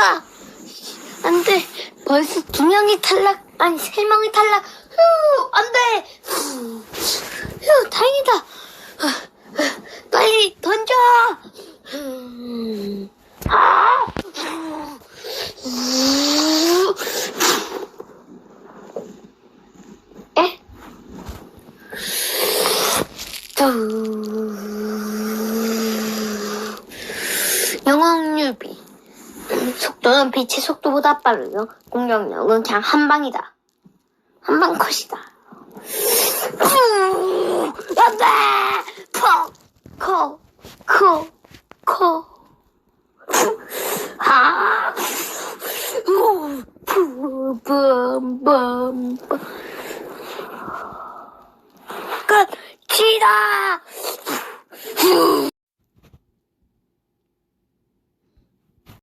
탈락이다. 안 돼. 벌써 두 명이 탈락, 아니, 세 명이 탈락. 휴, 안 돼. 휴, 휴, 다행이다. 빨리 던져. 음, 아, 우, 에? 두. 영광률비. 속도는 빛의 속도보다 빠르며 공격력은 그냥 한 방이다. 한 방 컷이다. 음, 안돼! 퍽! 커! 커! 커! 아! 우! 푸! 뿜! 뿜! 끝! 치다! 후!